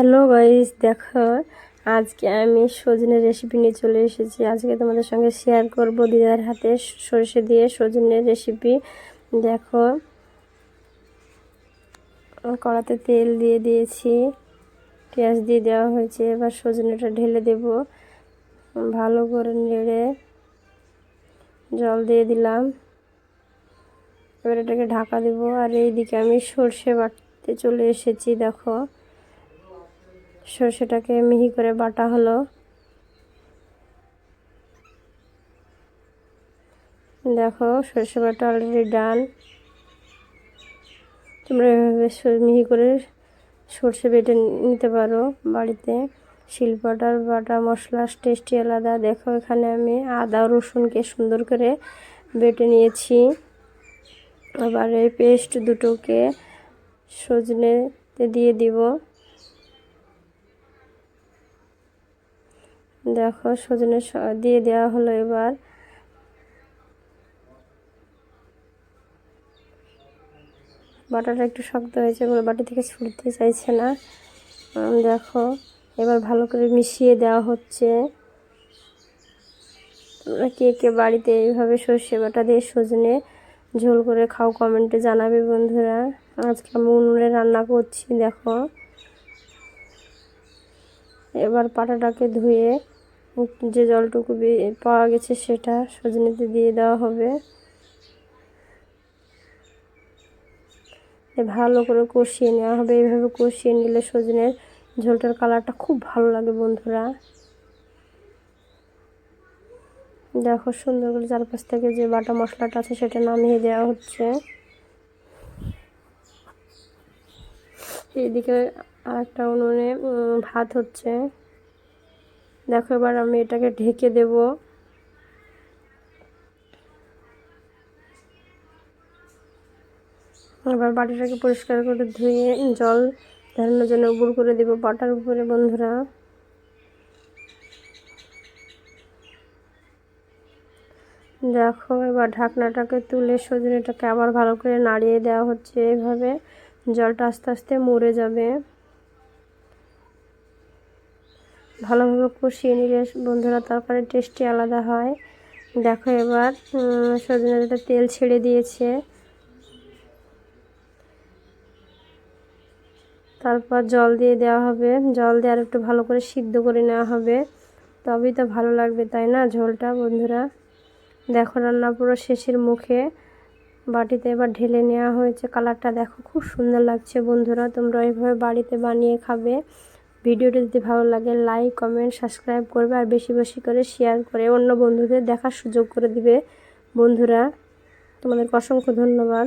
Hello guys দেখো, আজকে আমি সজনের রেসিপি নিয়ে চলে এসেছি। আজকে তোমাদের সঙ্গে শেয়ার করব দিদার হাতে সরষে দিয়ে সজনের রেসিপি দেখো কড়াতে তেল দিয়ে দিয়েছি, পেঁয়াজ দিয়ে দেওয়া হয়েছে, এবার সজনেটা ঢেলে দেব। ভালো করে নেড়ে জল দিয়ে দিলাম। এবার এটাকে ঢাকা দেবো। আর এইদিকে আমি সর্ষে বাটতে চলে এসেছি, দেখো। সর্ষেটাকে মিহি করে বাটা হলো। দেখো, সর্ষে বাটা অলরেডি ডান তোমরা এভাবে মিহি করে সর্ষে বেটে নিতে পারো বাড়িতে। শিলপাটার বাটা, মশলা, টেস্টি আলাদা। দেখো, এখানে আমি আদা, রসুনকে সুন্দর করে বেটে নিয়েছি। আবার এই পেস্ট দুটোকে সজনেতে দিয়ে দিব। দেখো সজনে দিয়ে দেওয়া হলো এবার। বাটাটা একটু শক্ত হয়েছে বলে বাটি থেকে ছুটতে চাইছে না। দেখো, এবার ভালো করে মিশিয়ে দেওয়া হচ্ছে। তোমরা কে কে বাড়িতে এইভাবে সর্ষে বাটা দিয়ে সজনে ঝোল করে খাও কমেন্টে জানাবে বন্ধুরা। আজকে আমি উনুনে রান্না করছি, দেখো। এবার পাটাটাকে ধুয়ে যে জলটুকু পাওয়া গেছে সেটা সজনেতে দিয়ে দেওয়া হবে। ভালো করে কষিয়ে নেওয়া হবে। এইভাবে কষিয়ে নিলে সজনের ঝোলটার কালারটা খুব ভালো লাগে বন্ধুরা। দেখো সুন্দর করে চারপাশ থেকে যে বাটা মশলাটা আছে সেটা নামিয়ে দেওয়া হচ্ছে। এইদিকে আর একটা উনুনে ভাত হচ্ছে। দেখো, এবার আমি এটাকে ঢেকে দেব। এবার বাটিটাকে পরিষ্কার করে ধুয়ে জল ধারণের জন্য উপর করে দেবো বাটার উপরে, বন্ধুরা। দেখো, এবার ঢাকনাটাকে তুলে সজনেটাকে আবার ভালো করে নাড়িয়ে দেওয়া হচ্ছে। এইভাবে জলটা আস্তে আস্তে মরে যাবে। ভালোভাবে কষিয়ে নিলে বন্ধুরা তরকারির টেস্টি আলাদা হয়। দেখো এবার সজনে ডাঁটা তেল ছেড়ে দিয়েছে। তারপর জল দিয়ে দেওয়া হবে। জল দিয়ে আর একটু ভালো করে সিদ্ধ করে নেওয়া হবে। তবেই তো ভালো লাগবে, তাই না ঝোলটা, বন্ধুরা? দেখো রান্না পুরো শেষের মুখে। বাটিতে এবার ঢেলে নেওয়া হয়েছে। কালারটা দেখো খুব সুন্দর লাগছে, বন্ধুরা। তোমরা এইভাবে বাড়িতে বানিয়ে খাবে। ভিডিওটি যদি ভালো লাগে লাইক কমেন্ট সাবস্ক্রাইব করবে আর বেশি বেশি করে শেয়ার করে অন্য বন্ধুদের দেখার সুযোগ করে দিবে। বন্ধুরা, তোমাদেরকে অসংখ্য ধন্যবাদ।